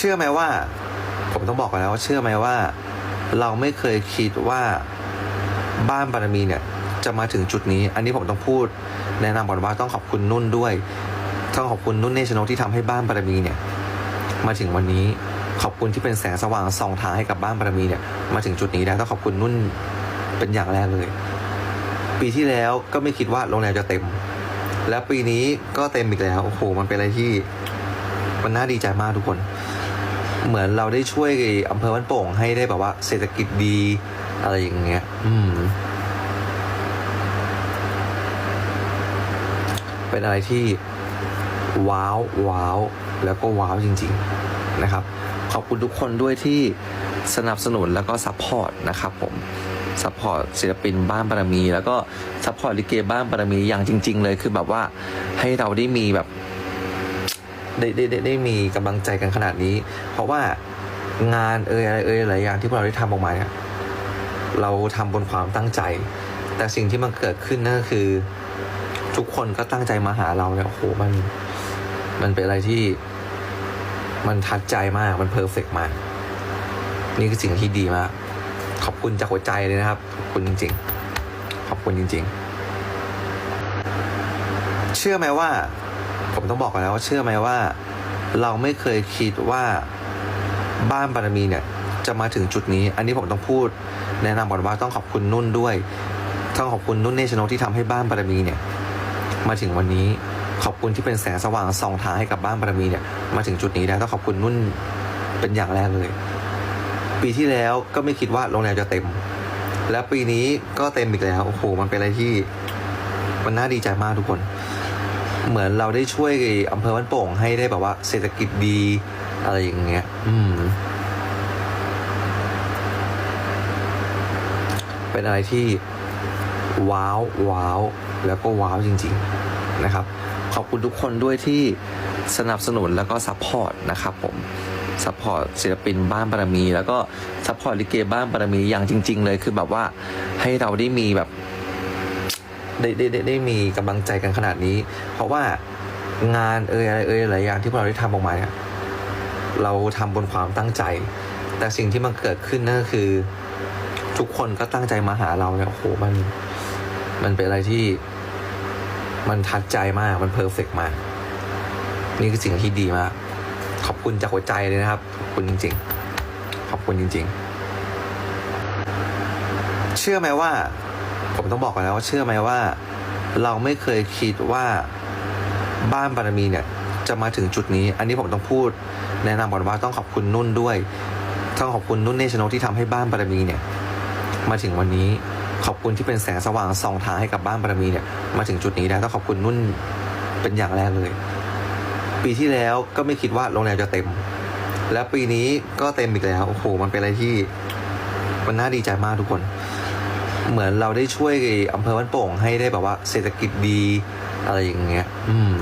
ชื่อไหมว่า ผมต้องบอกกันแล้วว่าเชื่อไหมว่า เราไม่เคยคิดว่าบ้านบารมีเนี่ยจะมาถึงจุดนี้ อันนี้ผมต้องพูด แนะนำก่อนว่าต้องขอบคุณนุ่นด้วยต้องขอบคุณนุ่นเนชโนที่ทำให้บ้านบารมีเนี่ย มาถึงวันนี้ขอบคุณที่เป็นแสงสว่างส่องทางให้กับบ้านบารมีเนี่ย มาถึงจุดนี้ได้ต้องขอบคุณนุ่นเป็นอย่างแรกเลย ปีที่แล้วก็ไม่คิดว่าโรงแรมจะเต็ม แล้วปีนี้ก็เต็มอีกแล้วโอ้โหมันเป็นอะไรที่มันน่าดีใจมากทุกคน เหมือนเราได้ช่วยอำเภอบ้านโป่งให้ได้แบบว่าเศรษฐกิจดีอะไรอย่างเงี้ย อืม เป็นอะไรที่ว้าวว้าวแล้วก็ว้าวจริง ๆนะครับ ขอบคุณทุกคนด้วยที่สนับสนุนแล้วก็ซัพพอร์ตนะครับผมซัพพอร์ตศิลปินบ้านบารมี แล้วก็ซัพพอร์ตลิเกบ้านบารมีอย่างจริง ๆ เลยคือแบบว่าให้เราได้มีแบบ ได้ได้ได้ได้มีกำลังใจกันขนาดนี้ เพราะว่างานเอ่ยอะไรเอ่ยหลายอย่างที่พวกเราได้ทำออกมาเนี่ยเราทำบนความตั้งใจ แต่สิ่งที่มันเกิดขึ้นนั่นก็คือ ทุกคนก็ตั้งใจมาหาเราเนี่ยโอ้โหมันมันเป็นอะไรที่มันทัดใจมากมันเพอร์เฟกมาก นี่คือสิ่งที่ดีมาก ขอบคุณจากหัวใจเลยนะครับ ขอบคุณจริง ๆ ขอบคุณจริง ๆ เชื่อไหมว่า ผมต้องบอกกันแล้วว่าเชื่อไหมว่า เราไม่เคยคิดว่าบ้านบารมีเนี่ยจะมาถึงจุดนี้ อันนี้ผมต้องพูด แนะนำก่อนว่าต้องขอบคุณนุ่นด้วย ต้องขอบคุณนุ่นเนชนที่ทำให้บ้านบารมีเนี่ย มาถึงวันนี้ขอบคุณที่เป็นแสงสว่างส่องทางให้กับบ้านบารมีเนี่ยมาถึงจุดนี้ได้ต้องขอบคุณนุ่นเป็นอย่างแรกเลย ปีที่แล้วก็ไม่คิดว่าโรงแรมจะเต็ม แล้วปีนี้ก็เต็มอีกแล้วโอ้โหมันเป็นอะไรที่ มันน่าดีใจมากทุกคน เหมือนเราได้ช่วยอำเภอบ้านโป่งให้ได้แบบว่าเศรษฐกิจดีอะไรอย่างเงี้ย อืม เป็นอะไรที่ว้าวว้าวแล้วก็ว้าวจริง ๆนะครับ ขอบคุณทุกคนด้วยที่สนับสนุนแล้วก็ซัพพอร์ตนะครับผมซัพพอร์ตศิลปินบ้านบารมี แล้วก็ซัพพอร์ตลิเกบ้านบารมีอย่างจริง ๆ เลยคือแบบว่าให้เราได้มีแบบ ได้ได้ได้ได้มีกำลังใจกันขนาดนี้ เพราะว่างานเอ่ยอะไรเอ่ยหลายอย่างที่พวกเราได้ทำออกมาเนี่ยเราทำบนความตั้งใจ แต่สิ่งที่มันเกิดขึ้นนั่นก็คือ ทุกคนก็ตั้งใจมาหาเราเนี่ยโอ้โหมันมันเป็นอะไรที่มันทัดใจมากมันเพอร์เฟกมาก นี่คือสิ่งที่ดีมากขอบคุณจากหัวใจเลยนะครับ ขอบคุณจริง ๆ ขอบคุณจริง ๆ เชื่อไหมว่า ผมต้องบอกกันแล้วว่าเชื่อไหมว่า เราไม่เคยคิดว่าบ้านบารมีเนี่ยจะมาถึงจุดนี้ อันนี้ผมต้องพูด แนะนำก่อนว่าต้องขอบคุณนุ่นด้วย ต้องขอบคุณนุ่นเนชนที่ทำให้บ้านบารมีเนี่ยมาถึงวันนี้ขอบคุณที่เป็นแสงสว่างส่องทางให้กับบ้านบารมีเนี่ยมาถึงจุดนี้ได้ต้องขอบคุณนุ่นเป็นอย่างแรกเลย ปีที่แล้วก็ไม่คิดว่าโรงแรมจะเต็ม แล้วปีนี้ก็เต็มอีกแล้วโอ้โหมันเป็นอะไรที่มันน่าดีใจมากทุกคน เหมือนเราได้ช่วยอำเภอบ้านโป่งให้ได้แบบว่าเศรษฐกิจดีอะไรอย่างเงี้ย อืม